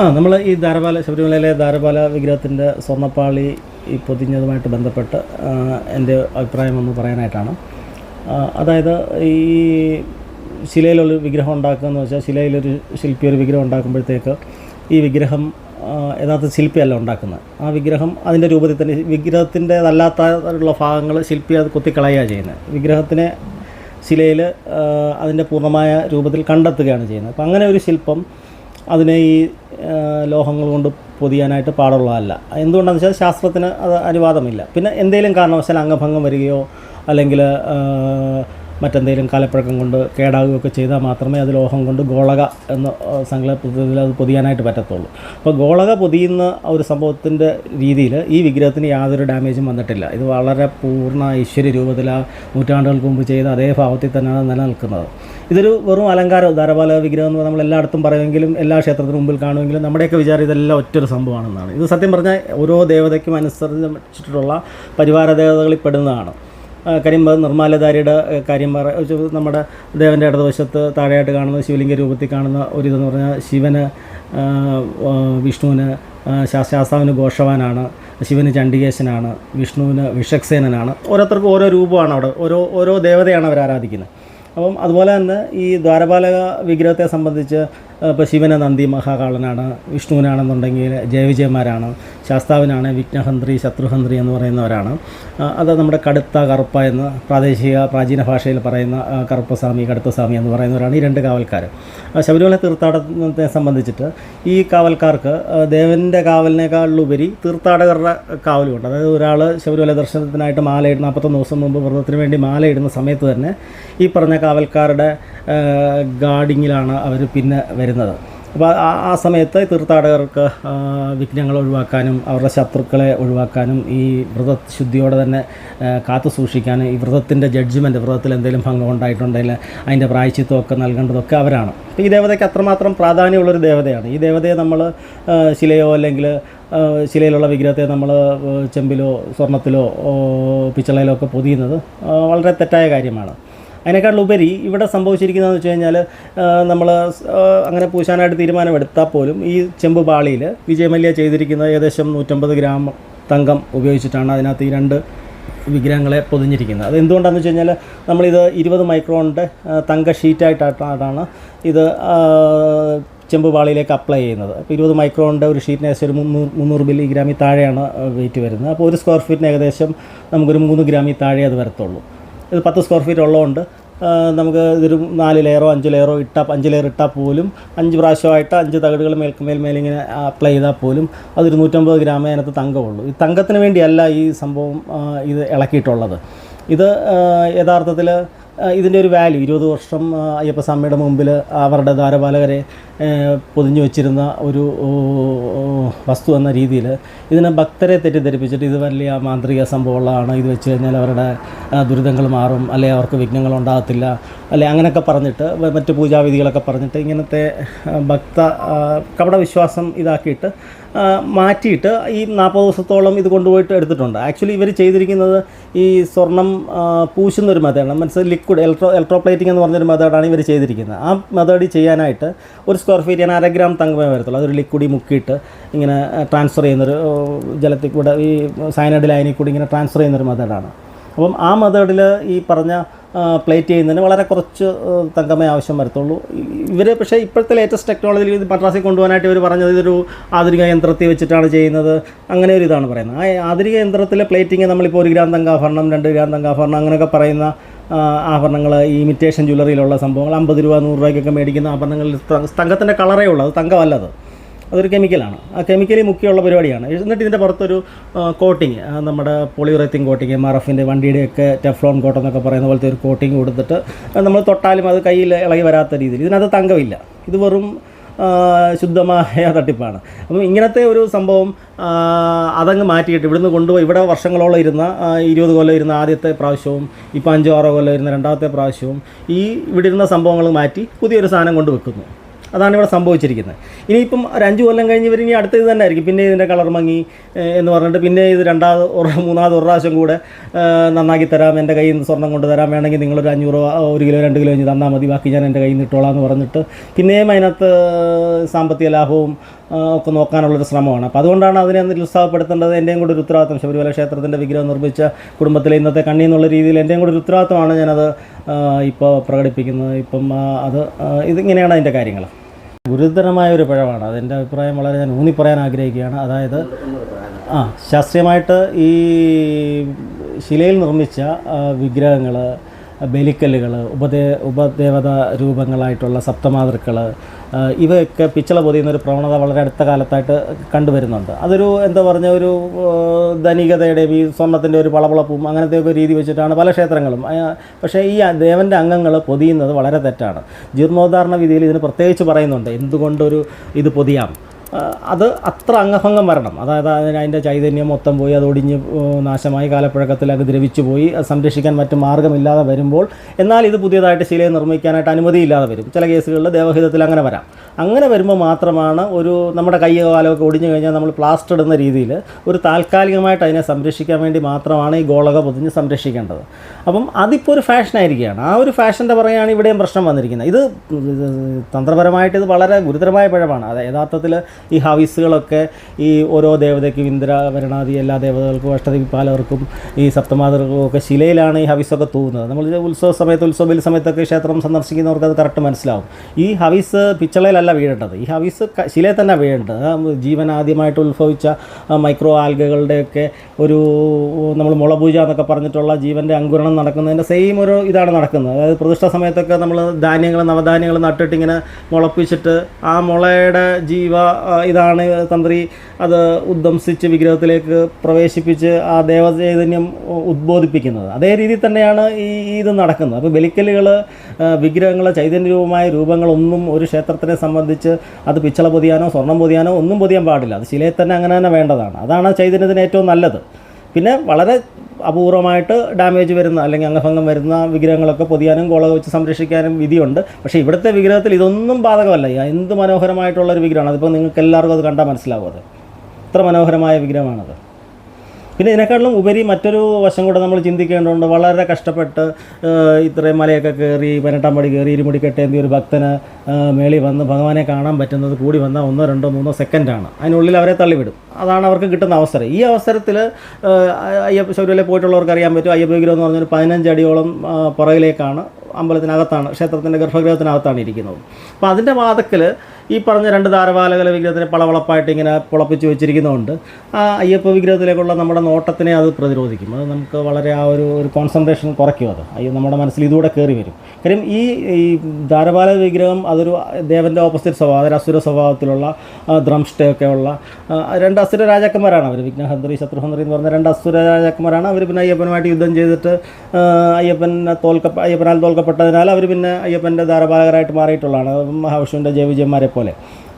ആ നമ്മൾ ഈ ധാരപാല ശബരിമലയിലെ ധാരപാല വിഗ്രഹത്തിന്റെ സ്വർണപ്പാളി ഈ പൊതിഞ്ഞതുമായിട്ട് ബന്ധപ്പെട്ട് എന്റെ അഭിപ്രായം ഒന്ന് പറയാനായിട്ടാണ്. അതായത് ഈ ശിലയിലൊരു വിഗ്രഹം ഉണ്ടാക്കുക എന്ന് വെച്ചാൽ ശിലയിലൊരു ശില്പി ഒരു വിഗ്രഹം ഉണ്ടാക്കുമ്പോഴത്തേക്ക് ഈ വിഗ്രഹം യഥാർത്ഥ ശില്പിയല്ല ഉണ്ടാക്കുന്നത്. ആ വിഗ്രഹം അതിന്റെ രൂപത്തിൽ തന്നെ വിഗ്രഹത്തിന്റെതല്ലാത്തുള്ള ഭാഗങ്ങൾ ശില്പി അത് കുത്തിക്കളയുക ചെയ്യുന്നത്. വിഗ്രഹത്തിനെ ശിലയിൽ അതിന്റെ പൂർണമായ രൂപത്തിൽ കണ്ടെത്തുകയാണ് ചെയ്യുന്നത്. അപ്പം അങ്ങനെ ഒരു ശില്പം അതിനെ ഈ ലോഹങ്ങൾ കൊണ്ട് പൊതിയാനായിട്ട് പാടുള്ളതല്ല. എന്തുകൊണ്ടാണെന്ന് വെച്ചാൽ ശാസ്ത്രത്തിന് അത് അനുവാദമില്ല. പിന്നെ എന്തെങ്കിലും കാരണവശാൽ അംഗഭംഗം വരികയോ അല്ലെങ്കിൽ മറ്റെന്തെങ്കിലും കാലപ്പഴക്കം കൊണ്ട് കേടാകുകയൊക്കെ ചെയ്താൽ മാത്രമേ അത് ലോഹം കൊണ്ട് ഗോളക എന്ന സങ്കല്പത്തിൽ അത് പൊതിയാനായിട്ട് പറ്റത്തുള്ളൂ. അപ്പോൾ ഗോളക പൊതിയുന്ന ഒരു സംഭവത്തിന്റെ രീതിയിൽ ഈ വിഗ്രഹത്തിന് യാതൊരു ഡാമേജും വന്നിട്ടില്ല. ഇത് വളരെ പൂർണ ഐശ്വര്യ രൂപത്തിലാണ് നൂറ്റാണ്ടുകൾക്ക് മുമ്പ് ചെയ്ത അതേ ഭാവത്തിൽ തന്നെയാണ് നിലനിൽക്കുന്നത്. ഇതൊരു വെറും അലങ്കാരം ധാരപാല വിഗ്രഹം എന്ന് നമ്മൾ എല്ലായിടത്തും പറയുമെങ്കിലും എല്ലാ ക്ഷേത്രത്തിനും മുമ്പിൽ കാണുമെങ്കിലും നമ്മുടെയൊക്കെ വിചാരം ഇതെല്ലാം ഒറ്റൊരു സംഭവമാണെന്നാണ്. ഇത് സത്യം പറഞ്ഞാൽ ഓരോ ദേവതയ്ക്കും അനുസരിച്ചിട്ടുള്ള പരിവാര ദേവതകളിൽ പെടുന്നതാണ്. കാര്യം നിർമ്മാലധാരിയുടെ കാര്യം പറ നമ്മുടെ ദേവന്റെ ഇടതുവശത്ത് താഴെയായിട്ട് കാണുന്ന ശിവലിംഗ രൂപത്തിൽ കാണുന്ന ഒരു ഇതെന്ന് പറഞ്ഞാൽ ശിവന് വിഷ്ണുവിന് ശാസ്താവിന് ഘോഷവാനാണ് ശിവന് ചണ്ഡികേശനാണ് വിഷ്ണുവിന് വിഷക്സേനനാണ്. ഓരോരുത്തർക്കും ഓരോ രൂപമാണ് അവിടെ. ഓരോ ഓരോ ദേവതയാണ് അവർ ആരാധിക്കുന്നത്. അപ്പം അതുപോലെ തന്നെ ഈ ദ്വാരപാലക വിഗ്രഹത്തെ സംബന്ധിച്ച് ഇപ്പോൾ ശിവനെ നന്ദി മഹാകാളനാണ് വിഷ്ണുവിനാണെന്നുണ്ടെങ്കിൽ ജയവിജയന്മാരാണ്. ശാസ്താവിനാണ് വിഘ്നഹന്ത്രി ശത്രുഹന്ത്രി എന്ന് പറയുന്നവരാണ്. അത് നമ്മുടെ കടുത്ത കറുപ്പ എന്ന് പ്രാദേശിക പ്രാചീന ഭാഷയിൽ പറയുന്ന കറുപ്പസ്വാമി കടുത്തസ്വാമി എന്ന് പറയുന്നവരാണ് ഈ രണ്ട് കാവൽക്കാർ ശബരിമല തീർത്ഥാടനത്തെ സംബന്ധിച്ചിട്ട് ഈ കാവൽക്കാർക്ക് ദേവന്റെ കാവലിനേക്കാളുപരി തീർത്ഥാടകരുടെ കാവലുമുണ്ട് അതായത് ഒരാൾ ശബരിമല ദർശനത്തിനായിട്ട് മാലയിടുന്ന നാൽപ്പത്തൊന്ന് ദിവസം മുമ്പ് വ്രതത്തിന് വേണ്ടി മാലയിടുന്ന സമയത്ത് തന്നെ ഈ പറഞ്ഞ കാവൽക്കാരുടെ ഗാർഡിങ്ങിലാണ് അവർ പിന്നെ വരുന്നത്. അപ്പോൾ ആ സമയത്ത് തീർത്ഥാടകർക്ക് വിഘ്നങ്ങൾ ഒഴിവാക്കാനും അവരുടെ ശത്രുക്കളെ ഒഴിവാക്കാനും ഈ വ്രതശുദ്ധിയോടെ തന്നെ ആ, കാത്തു സൂക്ഷിക്കാനും ഈ വ്രതത്തിന്റെ ജഡ്ജ്മെന്റ് വ്രതത്തിൽ എന്തെങ്കിലും ഭംഗം ഉണ്ടായിട്ടുണ്ടെങ്കിൽ അതിന്റെ പ്രായച്ചിത്വമൊക്കെ നൽകേണ്ടതൊക്കെ അവരാണ്. അപ്പോൾ ഈ ദേവതയ്ക്ക് അത്രമാത്രം പ്രാധാന്യമുള്ളൊരു ദേവതയാണ്. ഈ ദേവതയെ നമ്മൾ ശിലയോ അല്ലെങ്കിൽ ശിലയിലുള്ള വിഗ്രഹത്തെ നമ്മൾ ചെമ്പിലോ സ്വർണത്തിലോ പിച്ചളയിലോ ഒക്കെ പൊതിയുന്നത് വളരെ തെറ്റായ കാര്യമാണ്. അതിനേക്കാളുപരി ഇവിടെ സംഭവിച്ചിരിക്കുന്നതെന്ന് വെച്ച് കഴിഞ്ഞാൽ നമ്മൾ അങ്ങനെ പൂശാനായിട്ട് തീരുമാനമെടുത്താൽ പോലും ഈ ചെമ്പ് പാളിയിൽ വിജയമല്യ ചെയ്തിരിക്കുന്ന ഏകദേശം നൂറ്റമ്പത് ഗ്രാം തങ്കം ഉപയോഗിച്ചിട്ടാണ് അതിനകത്ത് ഈ രണ്ട് വിഗ്രഹങ്ങളെ പൊതിഞ്ഞിരിക്കുന്നത്. അത് എന്തുകൊണ്ടാണെന്ന് വെച്ച് കഴിഞ്ഞാൽ നമ്മളിത് ഇരുപത് മൈക്രോണിന്റെ തങ്ക ഷീറ്റായിട്ടാണ് ഇത് ചെമ്പ് പാളിയിലേക്ക് അപ്ലൈ ചെയ്യുന്നത്. അപ്പോൾ ഇരുപത് മൈക്രോണിന്റെ ഒരു ഷീറ്റിന് ഏകദേശം ഒരു മുന്നൂറ് മില്ലിഗ്രാമിൽ താഴെയാണ് വെയിറ്റ് വരുന്നത്. അപ്പോൾ ഒരു സ്ക്വയർ ഫീറ്റിന് ഏകദേശം നമുക്കൊരു മൂന്ന് ഗ്രാമിൽ താഴെ അത് വരത്തുള്ളൂ. ഇത് പത്ത് സ്ക്വയർ ഫീറ്റ് ഉള്ളതുകൊണ്ട് നമുക്ക് ഇതൊരു നാല് ലെയറോ അഞ്ച് ലെയറോ ഇട്ടാൽ അഞ്ച് ലെയർ ഇട്ടാൽ പോലും അഞ്ച് പ്രാവശ്യമായിട്ട് അഞ്ച് തകടുകൾ മേൽക്കുമേൽ മേലിങ്ങനെ അപ്ലൈ ചെയ്താൽ പോലും അതൊരു നൂറ്റമ്പത് ഗ്രാമേ അതിനകത്ത് തങ്കമുള്ളൂ. ഈ തങ്കത്തിന് വേണ്ടിയല്ല ഈ സംഭവം ഇത് ഇളക്കിയിട്ടുള്ളത്. ഇത് യഥാർത്ഥത്തിൽ ഇതിന്റെ ഒരു വാല്യൂ ഇരുപത് വർഷം അയ്യപ്പസ്വാമിയുടെ മുമ്പിൽ അവരുടെ ദ്വാരപാലകരെ പൊതിഞ്ഞു വെച്ചിരുന്ന ഒരു വസ്തു എന്ന രീതിയിൽ ഇതിനെ ഭക്തരെ തെറ്റിദ്ധരിപ്പിച്ചിട്ട് ഇത് വലിയ മാന്ത്രിക സംഭവമുള്ളതാണ് ഇത് വെച്ച് കഴിഞ്ഞാൽ അവരുടെ ദുരിതങ്ങൾ മാറും അല്ലെ അവർക്ക് വിഘ്നങ്ങൾ ഉണ്ടാകത്തില്ല അല്ലെ അങ്ങനെയൊക്കെ പറഞ്ഞിട്ട് മറ്റ് പൂജാവിധികളൊക്കെ പറഞ്ഞിട്ട് ഇങ്ങനത്തെ ഭക്ത ആ, കപട വിശ്വാസം ഇതാക്കിയിട്ട് മാറ്റിയിട്ട് ഈ നാൽപ്പത് ദിവസത്തോളം ഇത് കൊണ്ടുപോയിട്ട് എടുത്തിട്ടുണ്ട്. ആക്ച്വലി ഇവർ ചെയ്തിരിക്കുന്നത് ഈ സ്വർണം പൂശുന്നൊരു മെത്തേഡാണ് മനസ്സിൽ ലിക്വിഡ് ഇലക്ട്രോ ഇലക്ട്രോപ്ലേറ്റിംഗ് എന്ന് പറഞ്ഞൊരു മെത്തേഡാണ് ഇവർ ചെയ്തിരിക്കുന്നത്. ആ മെത്തേഡിൽ ചെയ്യാനായിട്ട് ഒരു സ്ക്വയർ ഫീറ്റ് ഞാൻ അര ഗ്രാം തങ്കമേ വരത്തുള്ളൂ. അതൊരു ലിക്വിഡി മുക്കിയിട്ട് ഇങ്ങനെ ട്രാൻസ്ഫർ ചെയ്യുന്നൊരു ജലത്തിൽ കൂടെ ഈ സയനൈഡ് ലൈനിൽ കൂടി ഇങ്ങനെ ട്രാൻസ്ഫർ ചെയ്യുന്നൊരു മെത്തേഡാണ് അപ്പം ആ മെത്തേഡിൽ ഈ പറഞ്ഞ പ്ലേറ്റ് ചെയ്യുന്നതിന് വളരെ കുറച്ച് തങ്കമേ ആവശ്യം വരത്തുള്ളൂ. ഇവർ പക്ഷേ ഇപ്പോഴത്തെ ലേറ്റസ്റ്റ് ടെക്നോളജിയിൽ ഇത് മദ്രാസിൽ കൊണ്ടുപോകാനായിട്ട് ഇവർ പറഞ്ഞത് ഇതൊരു ആധുനിക യന്ത്രത്തിൽ വെച്ചിട്ടാണ് ചെയ്യുന്നത്. അങ്ങനെ ഒരു ഇതാണ് പറയുന്നത്. ആ ആധുനിക യന്ത്രത്തിലെ പ്ലേറ്റിങ് നമ്മളിപ്പോൾ ഒരു ഗ്രാം തങ്കാഭരണം രണ്ട് ഗ്രാം തങ്കാഭരണം അങ്ങനെയൊക്കെ പറയുന്ന ആഭരണങ്ങൾ ഈ ഇമിറ്റേഷൻ ജ്വല്ലറിയിലുള്ള സംഭവങ്ങൾ അമ്പത് രൂപ നൂറ് രൂപയ്ക്കൊക്കെ മേടിക്കുന്ന ആഭരണങ്ങളിൽ തങ്കത്തിന്റെ കളറേ ഉള്ളൂ അത് തങ്കമല്ലത്. അതൊരു കെമിക്കലാണ് ആ കെമിക്കലി മുഖ്യമുള്ള പരിപാടിയാണ്. എന്നിട്ട് ഇതിന്റെ പുറത്തൊരു കോട്ടിങ് നമ്മുടെ പോളിയുറത്തിൻ കോട്ടിങ് എം ആർ എഫിന്റെ വണ്ടിയുടെയൊക്കെ ടെഫ്ലോൺ കോട്ട് എന്നൊക്കെ പറയുന്ന പോലത്തെ ഒരു കോട്ടിങ് കൊടുത്തിട്ട് നമ്മൾ തൊട്ടാലും അത് കയ്യിൽ ഇളകി വരാത്ത രീതിയിൽ. ഇതിനകത്ത് തങ്കമില്ല. ഇത് വെറും ശുദ്ധമായ തട്ടിപ്പാണ്. അപ്പം ഇങ്ങനത്തെ ഒരു സംഭവം അതങ്ങ് മാറ്റിയിട്ട് ഇവിടുന്ന് കൊണ്ടുപോയി ഇവിടെ വർഷങ്ങളോളം ഇരുന്ന ഇരുപത് കൊല്ലം ഇരുന്ന ആദ്യത്തെ പ്രാവശ്യവും ഇപ്പോൾ അഞ്ചോ ആറോ കൊല്ലം ഇരുന്ന രണ്ടാമത്തെ പ്രാവശ്യവും ഈ ഇവിടെ ഇരുന്ന സംഭവങ്ങൾ മാറ്റി പുതിയൊരു സാധനം കൊണ്ട് വെക്കുന്നു. അതാണ് ഇവിടെ സംഭവിച്ചിരിക്കുന്നത്. ഇനിയിപ്പം ഒരു അഞ്ച് കൊല്ലം കഴിഞ്ഞ് ഇവർ ഇനി അടുത്ത ഇത് തന്നെ ആയിരിക്കും പിന്നെ ഇതിന്റെ കളർ മങ്ങി എന്ന് പറഞ്ഞിട്ട് പിന്നെ ഇത് രണ്ടാമത് മൂന്നാമത് ഒരു പ്രാവശ്യം കൂടെ നന്നാക്കി തരാം. എന്റെ കയ്യിൽ നിന്ന് സ്വർണം കൊണ്ട് തരാം. വേണമെങ്കിൽ നിങ്ങളൊരു അഞ്ഞൂറ് ഒരു കിലോ രണ്ട് കിലോ ഇഞ്ഞ് തന്നാൽ മതി. ബാക്കി ഞാൻ എന്റെ കയ്യിൽ നിന്ന് ഇട്ടോളാം എന്ന് പറഞ്ഞിട്ട് പിന്നെയും അതിനകത്ത് സാമ്പത്തിക ലാഭവും ഒക്കെ നോക്കാനുള്ളൊരു ശ്രമമാണ്. അപ്പോൾ അതുകൊണ്ടാണ് അതിനെ നിരുത്സാഹപ്പെടുത്തേണ്ടത്. എന്റെയും കൂടെ ഒരു ഉത്തരവാദിത്തം ശബരിമല ക്ഷേത്രത്തിന്റെ വിഗ്രഹം നിർമ്മിച്ച കുടുംബത്തിലെ ഇന്നത്തെ കണ്ണി എന്നുള്ള രീതിയിൽ എന്റെയും കൂടെ ഒരു ഉത്തരവാദിത്തമാണ് ഞാനത് ഇപ്പോൾ പ്രകടിപ്പിക്കുന്നത്. ഇപ്പം അത് ഇതിങ്ങനെയാണ് അതിന്റെ കാര്യങ്ങൾ. ഗുരുതരമായ ഒരു പിഴവാണ്. അതിന്റെ അഭിപ്രായം വളരെ ഞാൻ ഊന്നി പറയാൻ ആഗ്രഹിക്കുകയാണ്. അതായത് ആ ശാസ്ത്രീയമായിട്ട് ഈ ശിലയിൽ നിർമ്മിച്ച വിഗ്രഹങ്ങൾ ബലിക്കല്ലുകൾ ഉപദേ ഉപദേവത രൂപങ്ങളായിട്ടുള്ള സപ്തമാതൃക്കൾ ഇവയൊക്കെ പിച്ചള പൊതിയുന്ന ഒരു പ്രവണത വളരെ അടുത്ത കാലത്തായിട്ട് കണ്ടുവരുന്നുണ്ട്. അതൊരു എന്താ പറഞ്ഞ ഒരു ധനികതയുടെ ഈ സ്വർണത്തിന്റെ ഒരു പളപളപ്പും അങ്ങനത്തെ ഒക്കെ രീതി വെച്ചിട്ടാണ് പല ക്ഷേത്രങ്ങളും. പക്ഷേ ഈ ദേവന്റെ അംഗങ്ങൾ പൊതിയുന്നത് വളരെ തെറ്റാണ്. ജീർണോദ്ധാരണ വിധിയിൽ ഇതിന് പ്രത്യേകിച്ച് പറയുന്നുണ്ട്. എന്തുകൊണ്ടൊരു ഇത് പൊതിയാം? അത് അത്ര അംഗഭംഗം വരണം. അതായത് അതിന്റെ ചൈതന്യം മൊത്തം പോയി അതൊടിഞ്ഞ് നാശമായി കാലപ്പഴക്കത്തിൽ അത് ദ്രവിച്ചു പോയി സംരക്ഷിക്കാൻ മറ്റു മാർഗമില്ലാതെ വരുമ്പോൾ എന്നാൽ ഇത് പുതിയതായിട്ട് ശിലയെ നിർമ്മിക്കാനായിട്ട് അനുമതിയില്ലാതെ വരും. ചില കേസുകളിൽ ദേവഹിതത്തിൽ അങ്ങനെ വരാം. അങ്ങനെ വരുമ്പോൾ മാത്രമാണ് ഒരു നമ്മുടെ കയ്യോ ഒടിഞ്ഞു കഴിഞ്ഞാൽ നമ്മൾ പ്ലാസ്റ്റർ ഇടുന്ന രീതിയിൽ ഒരു താൽക്കാലികമായിട്ട് അതിനെ സംരക്ഷിക്കാൻ വേണ്ടി മാത്രമാണ് ഈ ഗോളക പൊതിഞ്ഞ് സംരക്ഷിക്കേണ്ടത്. അപ്പം അതിപ്പോൾ ഒരു ഫാഷനായിരിക്കുകയാണ് ആ ഒരു ഫാഷന്റെ പറയുകയാണ് ഇവിടെയും പ്രശ്നം വന്നിരിക്കുന്നത്. ഇത് തന്ത്രപരമായിട്ട് ഇത് വളരെ ഗുരുതരമായ പിഴവാണ്. അത് യഥാർത്ഥത്തിൽ ഈ ഹവിസുകളൊക്കെ ഈ ഓരോ ദേവതയ്ക്കും ഇന്ദ്ര വരണാദി എല്ലാ ദേവതകൾക്കും അഷ്ടദിക്പാലകർക്കും ഈ സപ്തമാതർക്കും ഒക്കെ ശിലയിലാണ് ഈ ഹവിസൊക്കെ തൂവുന്നത്. നമ്മൾ ഉത്സവ സമയത്ത് ഉത്സവ ബലി സമയത്തൊക്കെ ക്ഷേത്രം സന്ദർശിക്കുന്നവർക്ക് അത് കറക്റ്റ് മനസ്സിലാവും. ഈ ഹവിസ് പിച്ചളയിലല്ല വീഴേണ്ടത്. ഈ ഹവിസ് ശിലയിൽ തന്നെ വീഴേണ്ടത്. ജീവനാദ്യമായിട്ട് ഉത്ഭവിച്ച മൈക്രോ ആൽഗകളുടെയൊക്കെ ഒരു നമ്മൾ മുളപൂജ എന്നൊക്കെ പറഞ്ഞിട്ടുള്ള ജീവന്റെ അങ്കുരണം നടക്കുന്നതിന്റെ സെയിം ഒരു ഇതാണ് നടക്കുന്നത്. അതായത് പ്രതിഷ്ഠ സമയത്തൊക്കെ നമ്മൾ ധാന്യങ്ങൾ നവധാന്യങ്ങൾ നട്ടിട്ടിങ്ങനെ മുളപ്പിച്ചിട്ട് ആ മുളയുടെ ജീവ ഇതാണ് തന്ത്രി അത് ഉദ്ദംസിച്ച് വിഗ്രഹത്തിലേക്ക് പ്രവേശിപ്പിച്ച് ആ ദേവചൈതന്യം ഉദ്ബോധിപ്പിക്കുന്നത്. അതേ രീതിയിൽ തന്നെയാണ് ഈ ഈ ഇത് നടക്കുന്നത്. അപ്പോൾ ബലിക്കലുകൾ വിഗ്രഹങ്ങൾ ചൈതന്യരൂപമായ രൂപങ്ങളൊന്നും ഒരു ക്ഷേത്രത്തിനെ സംബന്ധിച്ച് അത് പിച്ചള പൊതിയാനോ സ്വർണം പൊതിയാനോ ഒന്നും പൊതിയാൻ പാടില്ല. അത് ശിലയിൽ തന്നെ അങ്ങനെ തന്നെ വേണ്ടതാണ്. അതാണ് ചൈതന്യത്തിന് ഏറ്റവും നല്ലത്. പിന്നെ വളരെ അപൂർവമായിട്ട് ഡാമേജ് വരുന്ന അല്ലെങ്കിൽ അംഗഭംഗം വരുന്ന വിഗ്രഹങ്ങളൊക്കെ പൊതിയാനും കോള വെച്ച് സംരക്ഷിക്കാനും വിധിയുണ്ട്. പക്ഷേ ഇവിടുത്തെ വിഗ്രഹത്തിൽ ഇതൊന്നും ബാധകമല്ല. എന്ത് മനോഹരമായിട്ടുള്ള ഒരു വിഗ്രഹമാണ്. അതിപ്പോൾ നിങ്ങൾക്ക് എല്ലാവർക്കും അത് കണ്ടാൽ മനസ്സിലാവും അത്. എത്ര മനോഹരമായ വിഗ്രഹമാണത്. പിന്നെ ഇതിനേക്കാളും ഉപരി മറ്റൊരു വശം കൂടെ നമ്മൾ ചിന്തിക്കേണ്ടതുണ്ട്. വളരെ കഷ്ടപ്പെട്ട് ഇത്രയും മലയൊക്കെ കയറി പതിനെട്ടാം പടി കയറി ഇരുമുടി കെട്ടേന്തി ഒരു ഭക്തന് മേളി വന്ന് ഭഗവാനെ കാണാൻ പറ്റുന്നത് കൂടി വന്നാൽ ഒന്നോ രണ്ടോ മൂന്നോ സെക്കൻഡാണ്. അതിനുള്ളിൽ അവരെ തള്ളിവിടും. അതാണ് അവർക്ക് കിട്ടുന്ന അവസരം. ഈ അവസരത്തിൽ അയ്യപ്പ ശബരിമല പോയിട്ടുള്ളവർക്ക് അറിയാൻ പറ്റും അയ്യപ്പഗ്രഹം എന്ന് പറഞ്ഞൊരു പതിനഞ്ച് അടിയോളം ആ, പുറകിലേക്കാണ് അമ്പലത്തിനകത്താണ് ക്ഷേത്രത്തിന്റെ ഗർഭഗൃഹത്തിനകത്താണ് ഇരിക്കുന്നത്. അപ്പോൾ അതിന്റെ വാതക്കൽ ഈ പറഞ്ഞ രണ്ട് താരപാലകല വിഗ്രഹത്തിനെ പളവളപ്പായിട്ട് ഇങ്ങനെ പുളപ്പിച്ച് വെച്ചിരിക്കുന്നതുകൊണ്ട് ആ അയ്യപ്പ വിഗ്രഹത്തിലേക്കുള്ള നമ്മുടെ നോട്ടത്തിനെ അത് പ്രതിരോധിക്കും. അത് നമുക്ക് വളരെ ആ ഒരു ഒരു കോൺസെൻട്രേഷൻ കുറയ്ക്കും അത്. അയ്യോ നമ്മുടെ മനസ്സിൽ ഇതുകൂടെ കയറി വരും. കാര്യം ഈ ഈ ധാരപാല വിഗ്രഹം അതൊരു ദേവന്റെ ഓപ്പോസിറ്റ് സ്വഭാവം അതൊരു അസുര സ്വഭാവത്തിലുള്ള ദ്രംഷ്ടയൊക്കെ ഉള്ള രണ്ട് അസുര രാജാക്കന്മാരാണ് അവർ വിഘ്നഹന്ത്രി ശത്രുഹന്ത്രി എന്ന് പറഞ്ഞ രണ്ട് അസുര രാജാക്കന്മാരാണ് അവർ പിന്നെ അയ്യപ്പനുമായിട്ട് യുദ്ധം ചെയ്തിട്ട് അയ്യപ്പനെ തോൽക്ക അയ്യപ്പനാൽ തോൽക്കപ്പെട്ടതിനാൽ അവർ പിന്നെ അയ്യപ്പന്റെ ധാരപാലകരായിട്ട് മാറിയിട്ടുള്ളതാണ്. മഹാവിഷ്ണുവിന്റെ ജയവിജയന്മാരെ പോലെ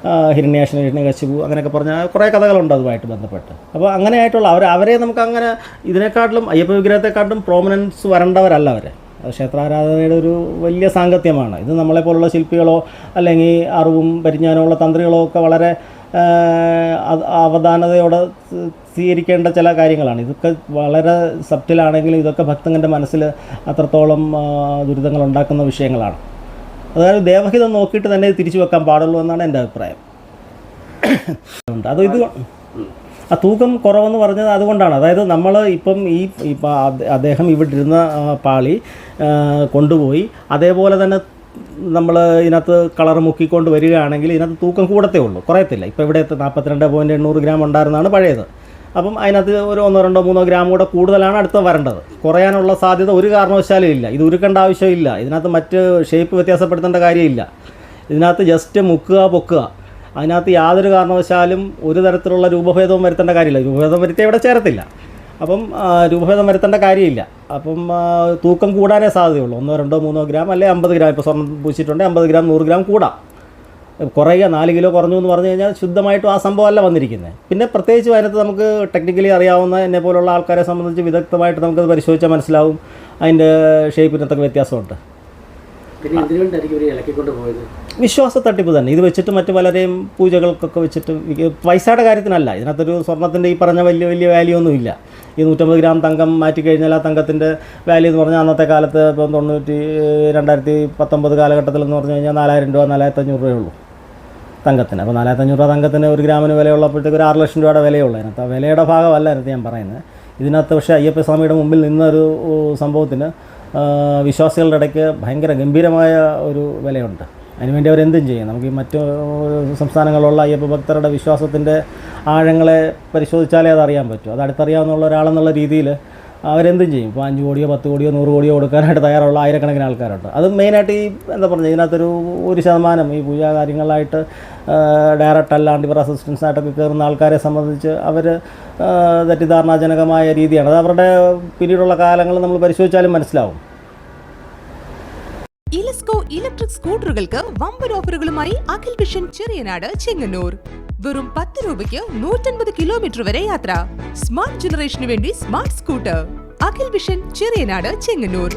ആ, ഹിരണ്യാശന ഹിരണ്യകശിപു അങ്ങനെയൊക്കെ പറഞ്ഞ കുറേ കഥകളുണ്ട് അതുമായിട്ട് ബന്ധപ്പെട്ട്. അപ്പോൾ അങ്ങനെയായിട്ടുള്ള അവർ അവരെ നമുക്ക് അങ്ങനെ ഇതിനെക്കാട്ടിലും അയ്യപ്പ വിഗ്രഹത്തെക്കാട്ടിലും പ്രോമിനൻസ് വരേണ്ടവരല്ല അവർ ക്ഷേത്രാരാധനയുടെ ഒരു വലിയ സാങ്കത്യമാണ്. ഇത് നമ്മളെപ്പോലുള്ള ശില്പികളോ അല്ലെങ്കിൽ അറിവും പരിജ്ഞാനമുള്ള തന്ത്രികളോ ഒക്കെ വളരെ അവധാനതയോടെ സ്വീകരിക്കേണ്ട ചില കാര്യങ്ങളാണ്. ഇതൊക്കെ വളരെ സബ്റ്റിലാണെങ്കിലും ഇതൊക്കെ ഭക്തങ്ങളുടെ മനസ്സിൽ അത്രത്തോളം ദുരിതങ്ങൾ ഉണ്ടാക്കുന്ന വിഷയങ്ങളാണ്. അതായത് ദേവഹിതം നോക്കിയിട്ട് തന്നെ തിരിച്ചു വെക്കാൻ പാടുള്ളൂ എന്നാണ് എന്റെ അഭിപ്രായം. അത് ഇത് ആ തൂക്കം കുറവെന്ന് പറഞ്ഞത് അതുകൊണ്ടാണ്. അതായത് നമ്മൾ ഇപ്പം ഈ ഇപ്പം അദ്ദേഹം ഇവിടെ ഇരുന്ന പാളി കൊണ്ടുപോയി. അതേപോലെ തന്നെ നമ്മൾ ഇതിനകത്ത് കളർ മുക്കിക്കൊണ്ട് വരികയാണെങ്കിൽ ഇതിനകത്ത് തൂക്കം കൂടത്തേ ഉള്ളൂ. കുറയത്തില്ല. ഇപ്പോൾ ഇവിടെ നാൽപ്പത്തിരണ്ട് പോയിന്റ് എണ്ണൂറ് ഗ്രാം ഉണ്ടായിരുന്നതാണ് പഴയത്. അപ്പം അതിനകത്ത് ഒരു ഒന്നോ രണ്ടോ മൂന്നോ ഗ്രാം കൂടെ കൂടുതലാണ് അടുത്ത് വരേണ്ടത്. കുറയാനുള്ള സാധ്യത ഒരു കാരണവശാലും ഇല്ല. ഇത് ഉരുക്കേണ്ട ആവശ്യമില്ല ഇതിനകത്ത് മറ്റ് ഷേപ്പ് വ്യത്യാസപ്പെടുത്തേണ്ട കാര്യമില്ല. ഇതിനകത്ത് ജസ്റ്റ് മുക്കുക പൊക്കുക. അതിനകത്ത് യാതൊരു കാരണവശാലും ഒരു തരത്തിലുള്ള രൂപഭേദവും വരുത്തേണ്ട കാര്യമില്ല. രൂപഭേദം വരുത്തി ഇവിടെ ചേരത്തില്ല. അപ്പം രൂപഭേദം വരുത്തേണ്ട കാര്യമില്ല. അപ്പം തൂക്കം കൂടാനേ സാധ്യതയുള്ളൂ. ഒന്നോ രണ്ടോ മൂന്നോ ഗ്രാം അല്ലെ അമ്പത് ഗ്രാം. ഇപ്പോൾ സ്വർണം പൂശിയിട്ടുണ്ടെങ്കിൽ അമ്പത് ഗ്രാം നൂറ് ഗ്രാം കൂടാം. കുറയുക നാല് കിലോ കുറഞ്ഞു എന്ന് പറഞ്ഞു കഴിഞ്ഞാൽ ശുദ്ധമായിട്ടും ആ സംഭവമല്ല വന്നിരിക്കുന്നത് പിന്നെ പ്രത്യേകിച്ച് അതിനകത്ത് നമുക്ക് ടെക്നിക്കലി അറിയാവുന്ന എന്നെ പോലുള്ള ആൾക്കാരെ സംബന്ധിച്ച് വിദഗ്ധമായിട്ട് നമുക്കത് പരിശോധിച്ചാൽ മനസ്സിലാവും. അതിന്റെ ഷേപ്പിനകത്തൊക്കെ വ്യത്യാസമുണ്ട്. വിശ്വാസ തട്ടിപ്പ് തന്നെ. ഇത് വെച്ചിട്ട് മറ്റു പലരെയും പൂജകൾക്കൊക്കെ വെച്ചിട്ട് പൈസയുടെ കാര്യത്തിനല്ല. ഇതിനകത്തൊരു സ്വർണത്തിന്റെ ഈ പറഞ്ഞ വലിയ വലിയ വാല്യൂ ഒന്നുമില്ല ഈ നൂറ്റമ്പത് ഗ്രാം തങ്കം മാറ്റി കഴിഞ്ഞാൽ ആ തങ്കത്തിന്റെ വാല്യൂ എന്ന് പറഞ്ഞാൽ അന്നത്തെ കാലത്ത് ഇപ്പം തൊണ്ണൂറ്റി രണ്ടായിരത്തി പത്തൊമ്പത് കാലഘട്ടത്തിൽ എന്ന് പറഞ്ഞു കഴിഞ്ഞാൽ നാലായിരം രൂപ നാലായിരത്തി അഞ്ഞൂറ് രൂപയേ ഉള്ളൂ. തങ്കത്തിന്. അപ്പോൾ നാലായിരത്തഞ്ഞൂറ് രൂപ തങ്കത്തിന് ഒരു ഗ്രാമിന് വിലയുള്ളപ്പോഴത്തേക്ക് ഒരു ആറ് ലക്ഷം രൂപയുടെ വിലയുള്ളൂ അതിനകത്ത് ആ വിലയുടെ ഭാഗമല്ല അതിനകത്ത് ഞാൻ പറയുന്നത്. ഇതിനകത്ത് പക്ഷേ അയ്യപ്പ സ്വാമിയുടെ മുമ്പിൽ നിന്നൊരു സംഭവത്തിന് വിശ്വാസികളുടെ ഇടയ്ക്ക് ഭയങ്കര ഗംഭീരമായ ഒരു വിലയുണ്ട്. അതിനുവേണ്ടി അവരെന്തും ചെയ്യും. നമുക്ക് ഈ മറ്റു സംസ്ഥാനങ്ങളിലുള്ള അയ്യപ്പ ഭക്തരുടെ വിശ്വാസത്തിന്റെ ആഴങ്ങളെ പരിശോധിച്ചാലേ അത് അറിയാൻ പറ്റും. അത് അടുത്തറിയാവുന്ന ഒരാളെന്നുള്ള രീതിയിൽ അവരെന്തും ചെയ്യും. ഇപ്പോൾ അഞ്ച് കോടിയോ പത്ത് കോടിയോ നൂറ് കോടിയോ കൊടുക്കാനായിട്ട് തയ്യാറുള്ള ആയിരക്കണക്കിന് ആൾക്കാരുണ്ട്. അത് മെയിനായിട്ട് ഈ എന്താ പറഞ്ഞാൽ ഇതിനകത്തൊരു ഒരു ശതമാനം ഈ പൂജാ കാര്യങ്ങളായിട്ട് ഡയറക്റ്റ് അല്ലാണ്ട് ഇവർ അസിസ്റ്റൻസായിട്ടൊക്കെ കയറുന്ന ആൾക്കാരെ സംബന്ധിച്ച് അവർ തെറ്റിദ്ധാരണാജനകമായ രീതിയാണ്. അത് അവരുടെ പിന്നീടുള്ള കാലങ്ങൾ നമ്മൾ പരിശോധിച്ചാലും മനസ്സിലാവും. ഇലസ്കോ ഇലക്ട്രിക് സ്കൂട്ടറുകൾക്ക് വമ്പൻ ഓഫറുകളുമായി അഖിൽ വിഷൻ ചെറിയനാട് ചെങ്ങന്നൂർ. വെറും പത്ത് രൂപയ്ക്ക് നൂറ്റൻപത് കിലോമീറ്റർ വരെ യാത്ര. സ്മാർട്ട് ജനറേഷന് വേണ്ടി smart scooter Akhil vision Cheriyanad Chengannur.